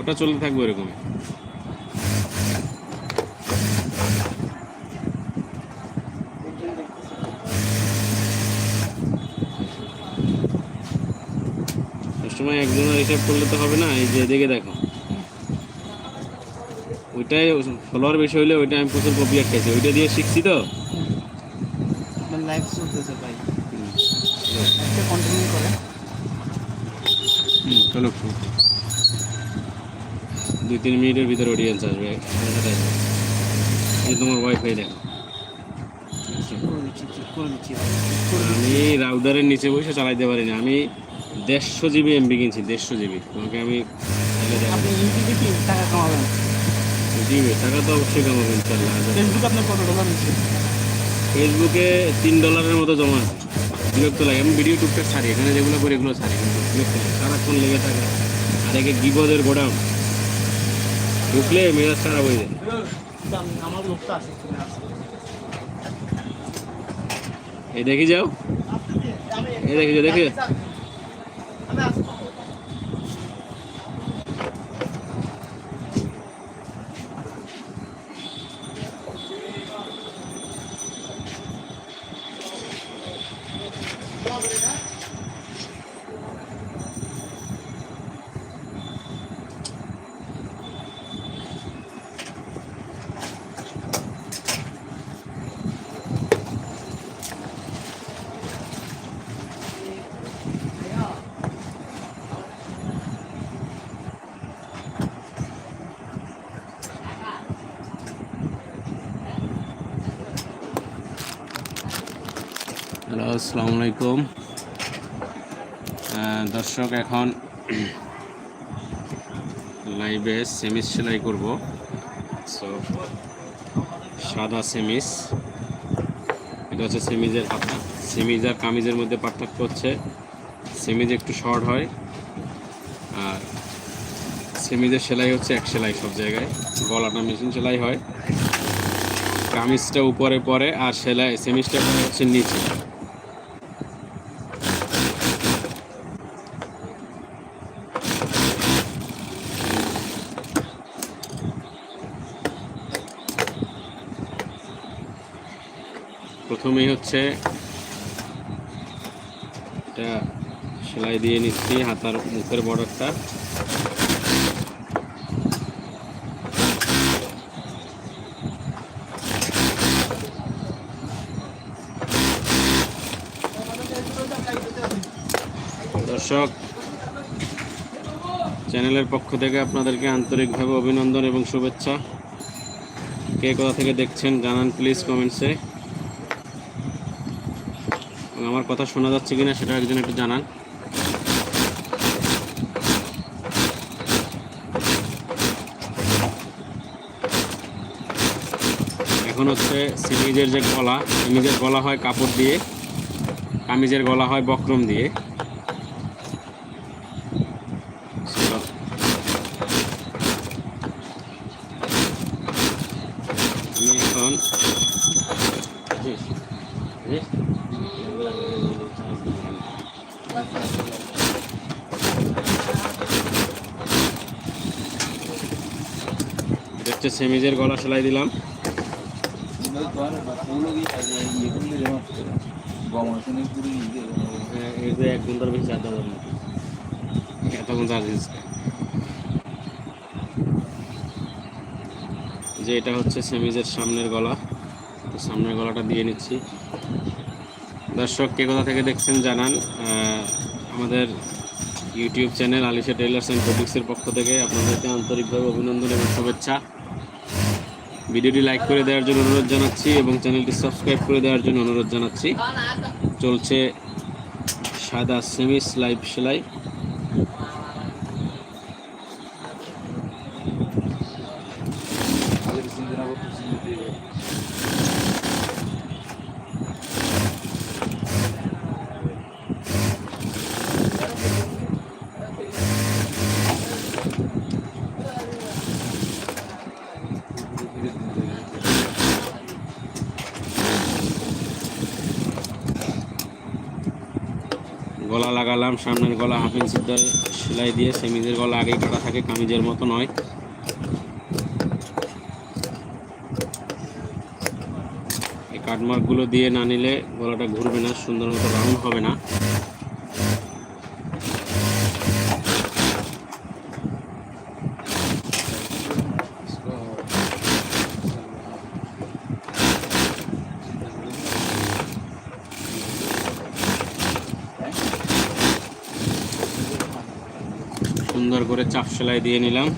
ওটা চলতে থাকবে এরকম সবসময় একজনের হিসাব করলে তো হবে না, এই যে দেখে দেখো। ওইটাই ফলোয়ার বেশি হইলে ওইটা আমি প্রচুর কপি খাইছি ওইটা দিয়ে শিখছি তো? লাইফ চলতেছে ভাই একটা কন্টিনিউ করে চলো। দুই তিন মিনিটের ভিতরে অডিয়েন্স আসবে। তোমার ওয়াইফাই দেখো। আমি রাউডারের নিচে বসে চালাইতে পারি না আমি দেড়শো জিবি এমবি কিনছি দেড়শো জিবি তোমাকে আমি টাকা কামাবেন? জিবি টাকা তো অবশ্যই কামাবো ইনশাল্লাহ ফেসবুক আপনার কত ডলার নিচ্ছে ফেসবুকে তিন ডলারের মতো জমা আছে। বিরক্ত লাগে আমি ভিডিও টুকটাক ছাড়ি, এখানে যেগুলো করি এগুলো ছাড়ি, কিন্তু বিরক্ত লাগে সারাক্ষণ লেগে থাকে। আর একে গিবদের গোডাউন। ঢুকলে মেজাজ খারাপ হয়ে যায়। এ দেখি যাও। এই দেখি যাও, দেখি হ্যালো, আসসালামু আলাইকুম। দর্শক, এখন লাইভে সেমিস সেলাই করব। সো সাদা সেমিস এটা হচ্ছে সেমিজের হাতা সেমিজ আর কামিজের মধ্যে পার্থক্য হচ্ছে, সেমিজ একটু শর্ট হয় আর সেমিজের সেলাই হচ্ছে এক সেলাই সব জায়গায়। গলাটা মেশিন সেলাই হয়। কামিজটা উপরে পরে আর সেলাই সেমিজটা হচ্ছে নিচে। প্রথমেই হচ্ছে এটা সেলাই দিয়ে নিচ্ছি হাতার মুখের বর্ডারটা। দর্শক, চ্যানেলের পক্ষ থেকে আপনাদেরকে আন্তরিকভাবে অভিনন্দন এবং শুভেচ্ছা। কে কোথা থেকে দেখছেন জানান প্লিজ কমেন্টসে এবং আমার কথা শোনা যাচ্ছে কিনা সেটা একজন একটু জানান। এখন হচ্ছে সিমিজের যে গলা, সিমিজের গলা হয় কাপড় দিয়ে, কামিজের গলা হয় বক্রম দিয়ে So, আমি এখন এটা হচ্ছে সেমিজের গলা সেলাই দিলাম। এতক্ষণ যে এটা হচ্ছে সেমিজের সামনের গলা। তো সামনের গলাটা দিয়ে নিচ্ছি। দর্শক, কে কোথা থেকে দেখছেন জানান। আমাদের YouTube channel Alisha tailors and ফটিক্সের পক্ষ থেকে আপনাদেরকে আন্তরিকভাবে অভিনন্দন এবং শুভেচ্ছা। ভিডিওটি লাইক করে দেওয়ার জন্য অনুরোধ জানাচ্ছি এবং চ্যানেলটি সাবস্ক্রাইব করে দেওয়ার জন্য অনুরোধ জানাচ্ছি। চলছে সাদা সেমিস লাইভ সেলাই। লাগালাম সামনের গলা হাফ ইঞ্চি সেলাই দিয়ে সেমিজের গলা আগেই কাটা থাকে, কামিজের মতো নয়। এই কাটমার্কগুলো দিয়ে না নিলে গলাটা ঘুরবে না, সুন্দর মতো রাউন্ড হবে না। চাপ সেলাই দিয়ে নিলাম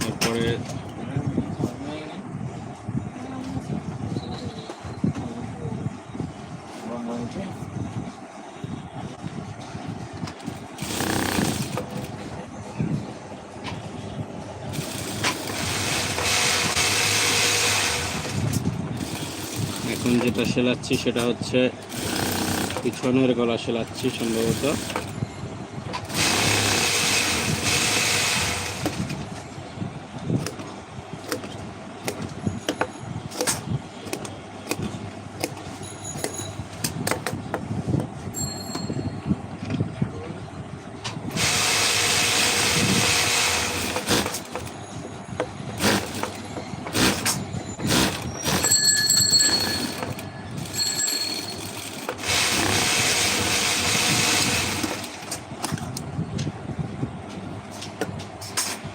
তারপরে এখন যেটা সেলাচ্ছি সেটা হচ্ছে পিছনের গলা সেলাচ্ছি সম্ভবত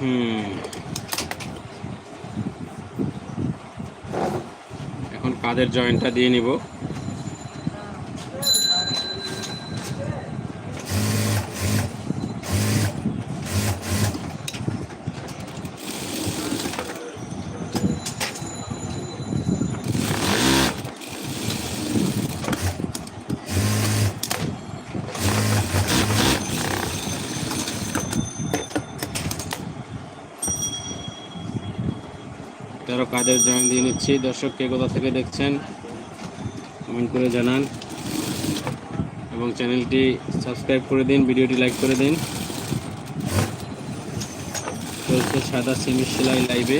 হুম কাদের জয়েন্টটা দিয়ে নিব। তেরো কাদের জয়েন দিয়ে নিচ্ছি। দর্শক, কে কোথা থেকে দেখছেন কমেন্ট করে জানান। এবং চ্যানেলটি সাবস্ক্রাইব করে দিন, ভিডিওটি লাইক করে দিন। চলছে সাদা সেমি সেলাই লাইভে।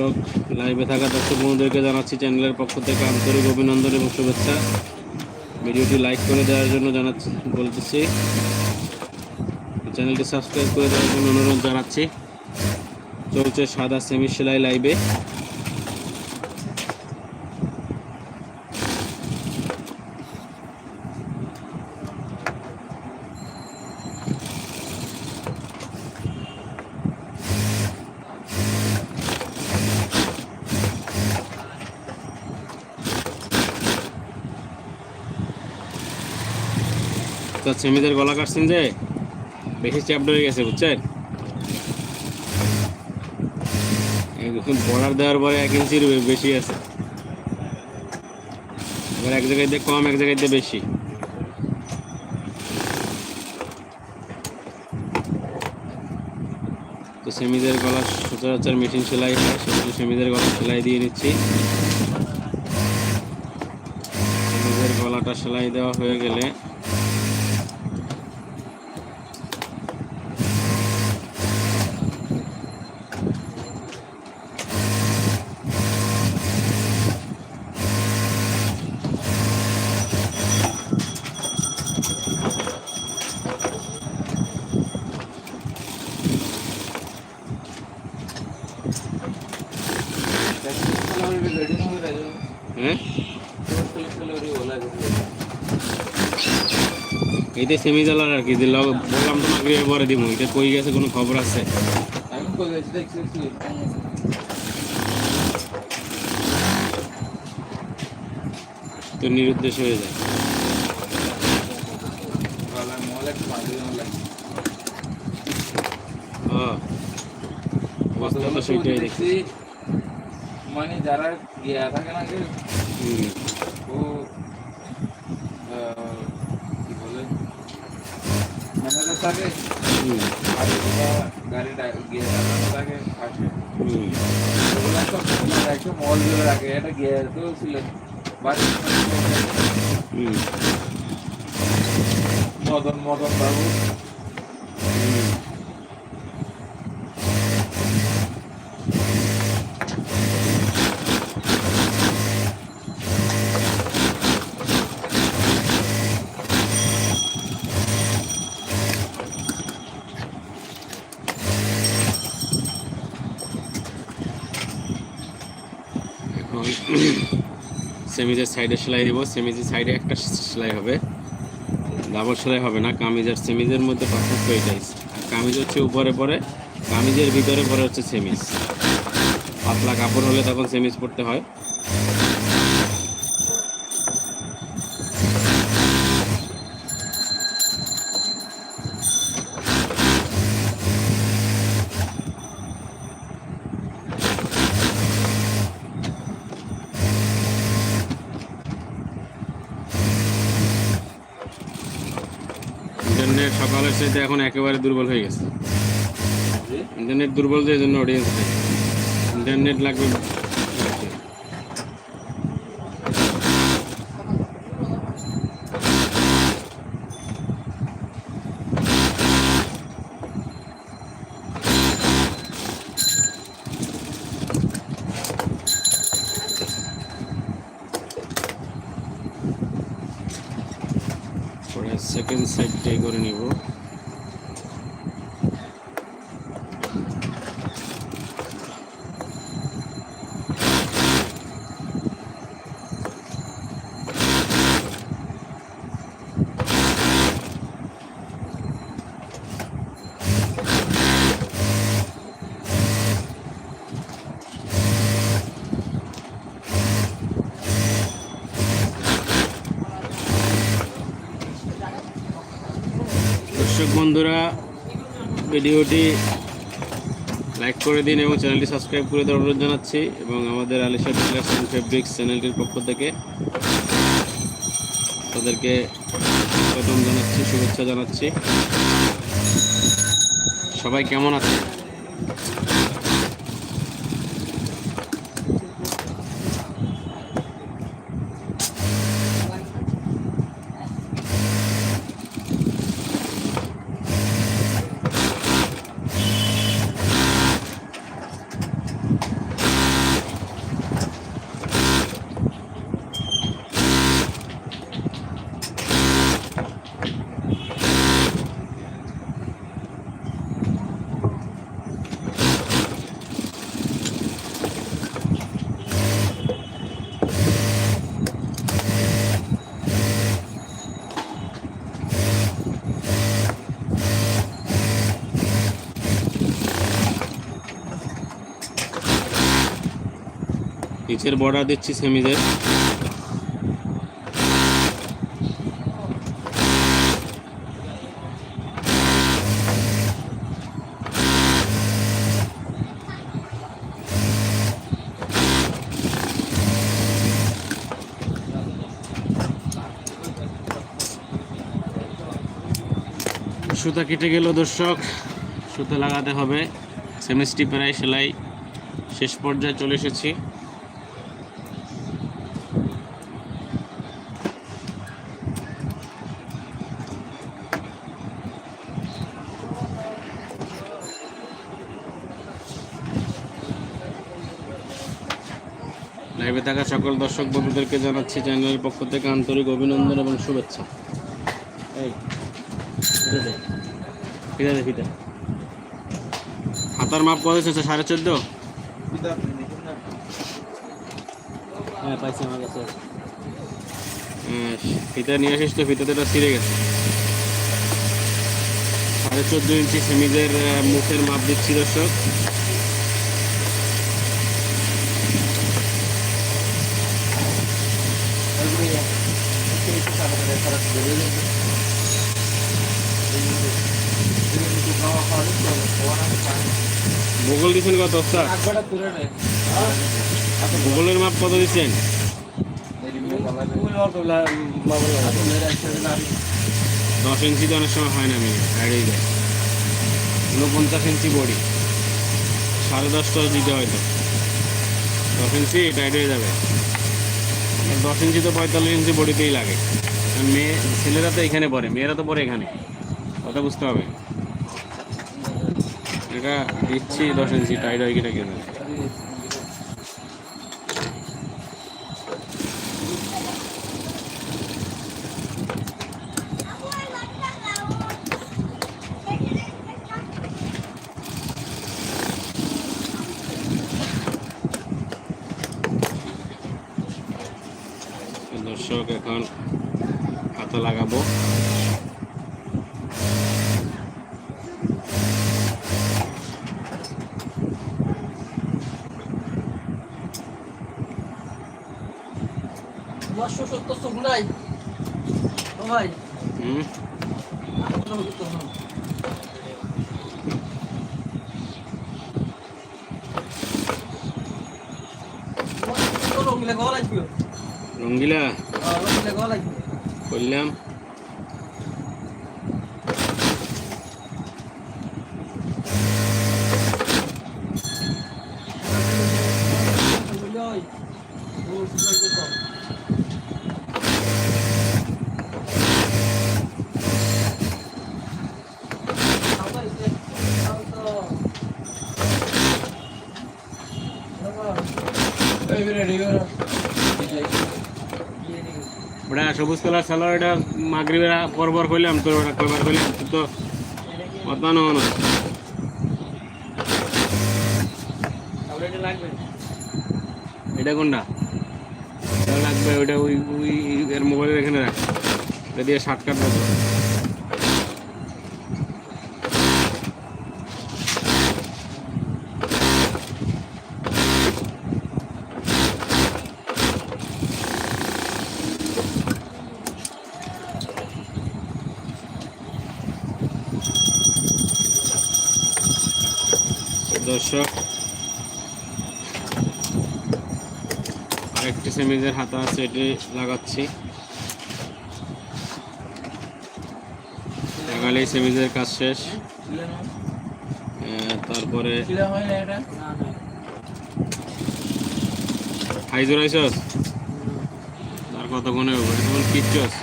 দর্শক লাইভে থাকা দর্শক বন্ধুদেরকে জানাচ্ছি চ্যানেলের পক্ষ থেকে আন্তরিক অভিনন্দন এবং শুভেচ্ছা। ভিডিওটি লাইক করে দেওয়ার জন্য জানাচ্ছি, বলতেছি চ্যানেলটি সাবস্ক্রাইব করে দেওয়ার জন্য অনুরোধ জানাচ্ছি। চলছে সাদা সেমি সেলাই লাইভে তো সেমিদের গলা কাটছেন যে, বেশি চ্যাপড হয়ে গেছে, বুঝছেন? বর্ডার দেওয়ার পরে এক ইঞ্চির বেশি আছে। এবার এক জায়গায় দিয়ে কম, এক জায়গায় দিয়ে বেশি। তো সেমিদের গলা সচরাচর মেশিন সেলাই হয় সেমিদের গলা সেলাই দিয়ে নিচ্ছি। সেমিদের গলাটা সেলাই দেওয়া হয়ে গেলে এইটা সেমি জ্বালার আর কি দিল বললাম তো মাগরিবের পরে দিব এটা কই গেছে কোনো খবর আছে? তো নিরুদ্দেশ হয়ে যায়। দেখছি। মানে যারা গিয়া থাকে না যে হুম, ও আহ, ম্যানেজার থাকে ওটা গিয়ে থাকে হুম ওগুলো একটা একশো মল দিয়ে রাখে এটা গিয়ে তো ছিল। বাড়ি মদন মদন বাবু হুম এখন সেমিজের সাইডে সেলাই দিব, সেমিজের সাইডে একটা সেলাই হবে। ডাবল সেলাই হবে না, কামিজ আর সেমিজের মধ্যে পার্থক্য এটাই। আর কামিজ হচ্ছে উপরে পরে, কামিজের ভিতরে পরে হচ্ছে সেমিজ। পাতলা কাপড় হলে তখন সেমিজ পড়তে হয়। ইন্টারনেট এখন একেবারে দুর্বল হয়ে গেছে। ইন্টারনেট দুর্বল যে জন্য অডিয়েন্স ইন্টারনেট লাগবে সেকেন্ড সাইডটাই করে নিব। দর্শক বন্ধুরা, ভিডিওটি লাইক করে দিন এবং চ্যানেলটি সাবস্ক্রাইব করে দেওয়ার অনুরোধ জানাচ্ছি এবং আমাদের আলিশা টেলার্স অ্যান্ড ফেব্রিক্স চ্যানেলটির পক্ষ থেকে তাদেরকে স্বাগতম জানাচ্ছি, শুভেচ্ছা জানাচ্ছি। সবাই কেমন আছে নিচের বর্ডার দিচ্ছি সেমিজের। সুতা কেটে গেল দর্শক, সুতা লাগাতে হবে। সেমিস্টি প্রায় সেলাই শেষ পর্যায়ে চলে এসেছি। লাইভে থাকা সকল দর্শক বন্ধুদেরকে জানাচ্ছি চ্যানেলের পক্ষ থেকে আন্তরিক অভিনন্দন এবং শুভেচ্ছা। এই ফিতে দে ফিতে হাতার মাপ কত এসেছে? সাড়ে চোদ্দ? হ্যাঁ পাইছি আমার কাছে। ফিতা নিয়ে আসিস তো ফিতাতে ছিঁড়ে গেছে। সাড়ে চোদ্দ ইঞ্চি সেমিজের আহ, মুখের মাপ দিচ্ছি দর্শক। ভূগোল দিচ্ছেন কত ভূগোলের মাপ কত দিচ্ছেন? দশ ইঞ্চি তো অনেক সময় হয় না মিনিট হারিয়ে যায় উনপঞ্চাশ ইঞ্চি বডি। সাড়ে দশটা দিতে হয়তো দশ ইঞ্চি টাইট হয়ে যাবে। দশ ইঞ্চি তো পঁয়তাল্লিশ ইঞ্চি বডিতেই লাগে। মেয়ে, ছেলেরা তো এখানে পড়ে, মেয়েরা তো পড়ে এখানে। কথা বুঝতে হবে। এটা দিচ্ছি দশ ইঞ্চি টাইট হয় কিনা কেন দর্শক এখন হাতা লাগাবো পাঁচশো সত্তর চোখ নাই ও ভাই। হুম। রঙিলে গলা লাগবে। রঙ্গিলা? রঙিলে গলা লাগবে। করলাম ওই ও লাগবে তো সবুজ কালার সালোয়ার এটা মাগরিবের পরপর কইলাম তোর ওটা কয়বার কইলাম তুই তো অতানো না। এটা কোনটা? এটা লাগবে ওইটা ওই ওই এর মোবাইলের এখানে রাখ। এটা দিয়ে শার্ট কাটবো দর্শক আরেকটি সেমিজের হাতা আছে এটি লাগাচ্ছি। লাগালেই সেমিজের কাজ শেষ। আহ, তারপরে হাই জোড়াইছস তার কতক্ষণে হবে? তখন কিচ্ছস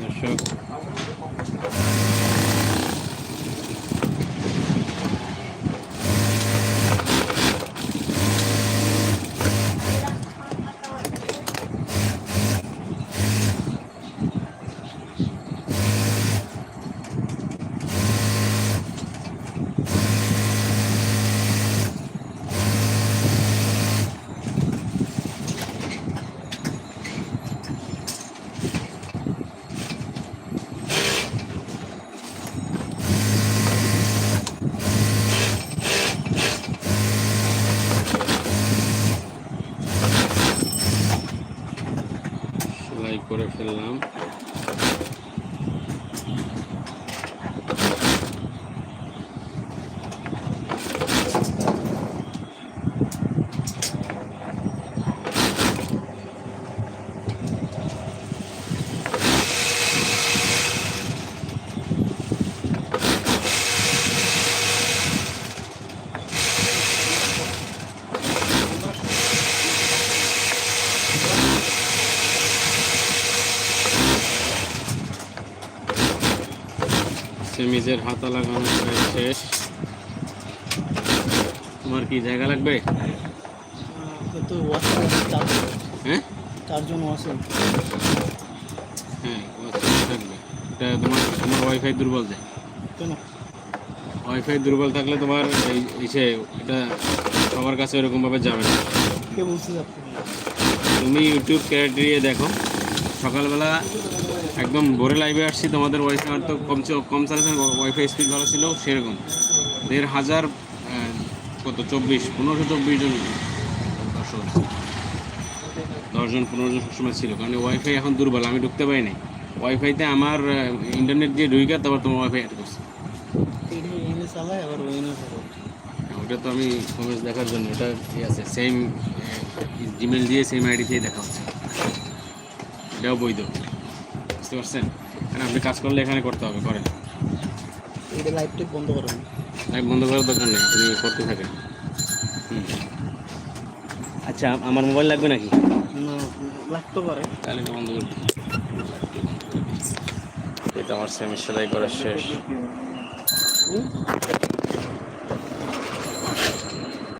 দর্শক সেলাই করে ফেললাম সেমিজের হাতা লাগানো প্রায় শেষ। তোমার কি জায়গা লাগবে? হ্যাঁ? চারজন হ্যাঁ থাকবে। এটা তোমার তোমার ওয়াইফাই দুর্বল যায় কেন? ওয়াইফাই দুর্বল থাকলে তোমার এই ইসে এটা সবার কাছে এরকমভাবে যাবে না। কে বলছিস তুমি ইউটিউব ক্যারেক্টারিয়ে দেখো। সকালবেলা একদম ভোরে লাইভে আসছি, তোমাদের ওয়াইফাই তো কম চ- কম চালাচ্ছে ওয়াইফাই স্পিড ভালো ছিল, সেরকম। দেড় হাজার কত, চব্বিশ, পনেরোশো চব্বিশ জন দশজন পনেরো জন সবসময় ছিল, কারণ ওয়াইফাই এখন দুর্বল, আমি ঢুকতে পারি নাই। ওয়াইফাইতে আমার ইন্টারনেট দিয়ে ঢুকে তারপর তোমার ওয়াইফাই অ্যাড করছে। ওটা তো আমি কমেন্টস দেখার জন্য, ওটা ঠিক আছে সেম জিমেল দিয়ে সেম আইডি দিয়ে দেখা হচ্ছে। এটাও বৈধ। বুঝতে পারছেন? কারণ আপনি কাজ করলে এখানে করতে হবে করেন এটা লাইভটা বন্ধ করেন। লাইভ বন্ধ করার দরকার নেই আপনি করতে থাকেন। আচ্ছা আমার মোবাইল লাগবে নাকি? না লাগতে পারে। তাহলে তো বন্ধ করে এটা আমার সেমি সেলাই করা শেষ?